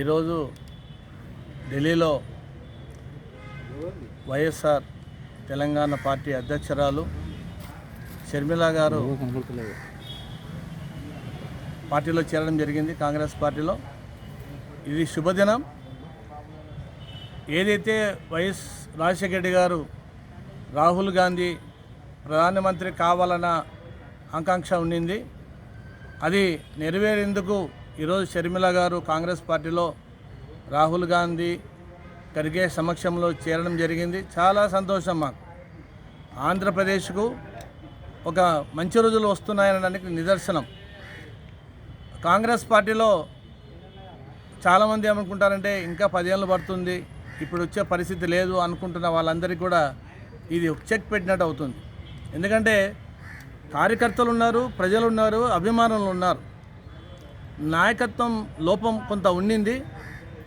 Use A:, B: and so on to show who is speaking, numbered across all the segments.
A: ఈరోజు ఢిల్లీలో వైఎస్ఆర్ తెలంగాణ పార్టీ అధ్యక్షురాలు షర్మిల గారు పార్టీలో చేరడం జరిగింది కాంగ్రెస్ పార్టీలో. ఇది శుభదినం. ఏదైతే వైఎస్ రాజశేఖర రెడ్డి గారు రాహుల్ గాంధీ ప్రధానమంత్రి కావాలన్న ఆకాంక్ష ఉండింది అది నెరవేరేందుకు ఈరోజు షర్మిల గారు కాంగ్రెస్ పార్టీలో రాహుల్ గాంధీ ఖర్గే సమక్షంలో చేరడం జరిగింది. చాలా సంతోషం మాకు. ఆంధ్రప్రదేశ్కు ఒక మంచి రోజులు వస్తున్నాయనడానికి నిదర్శనం. కాంగ్రెస్ పార్టీలో చాలామంది ఏమనుకుంటారంటే ఇంకా పదేళ్ళు పడుతుంది ఇప్పుడు వచ్చే పరిస్థితి లేదు అనుకుంటున్న వాళ్ళందరికీ కూడా ఇది చెక్ పెట్టినట్టు అవుతుంది. ఎందుకంటే కార్యకర్తలు ఉన్నారు ప్రజలు ఉన్నారు అభిమానులు ఉన్నారు. నాయకత్వం లోపం కొంత ఉండింది.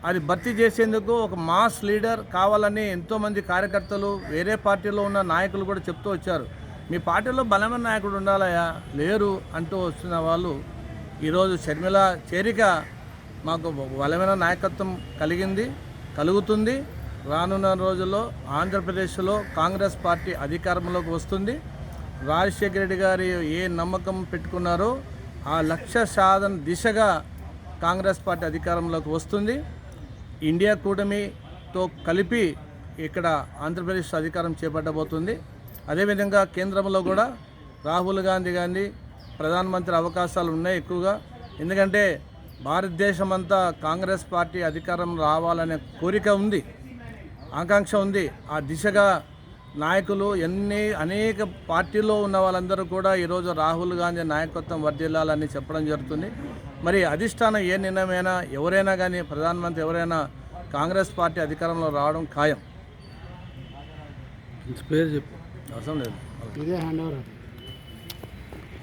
A: అది భర్తీ చేసేందుకు ఒక మాస్ లీడర్ కావాలని ఎంతోమంది కార్యకర్తలు వేరే పార్టీలో ఉన్న నాయకులు కూడా చెప్తూ వచ్చారు. మీ పార్టీలో బలమైన నాయకుడు ఉండాలయా లేరు అంటూ వస్తున్న వాళ్ళు ఈరోజు షర్మిల చేరిక మాకు బలమైన నాయకత్వం కలిగింది కలుగుతుంది. రానున్న రోజుల్లో ఆంధ్రప్రదేశ్లో కాంగ్రెస్ పార్టీ అధికారంలోకి వస్తుంది. రాజశేఖర రెడ్డి గారి ఏ నమ్మకం పెట్టుకున్నారో ఆ లక్ష్య సాధన దిశగా కాంగ్రెస్ పార్టీ అధికారంలోకి వస్తుంది. ఇండియా కూటమితో కలిపి ఇక్కడ ఆంధ్రప్రదేశ్ అధికారం చేపట్టబోతుంది. అదేవిధంగా కేంద్రంలో కూడా రాహుల్ గాంధీ గాంధీ ప్రధానమంత్రి అవకాశాలు ఉన్నాయి ఎక్కువగా. ఎందుకంటే భారతదేశం అంతా కాంగ్రెస్ పార్టీ అధికారం రావాలనే కోరిక ఉంది ఆకాంక్ష ఉంది. ఆ దిశగా నాయకులు ఎన్ని అనేక పార్టీల్లో ఉన్న వాళ్ళందరూ కూడా ఈరోజు రాహుల్ గాంధీ నాయకత్వం వర్ధిల్లాలని చెప్పడం జరుగుతుంది. మరి అధిష్టానం ఏ నిర్ణయమైనా ఎవరైనా కానీ ప్రధానమంత్రి ఎవరైనా కాంగ్రెస్ పార్టీ అధికారంలో రావడం ఖాయం.
B: పేరు చెప్పు.
A: అవసరం లేదు.
B: ఇదే హ్యాండ్ ఓవర్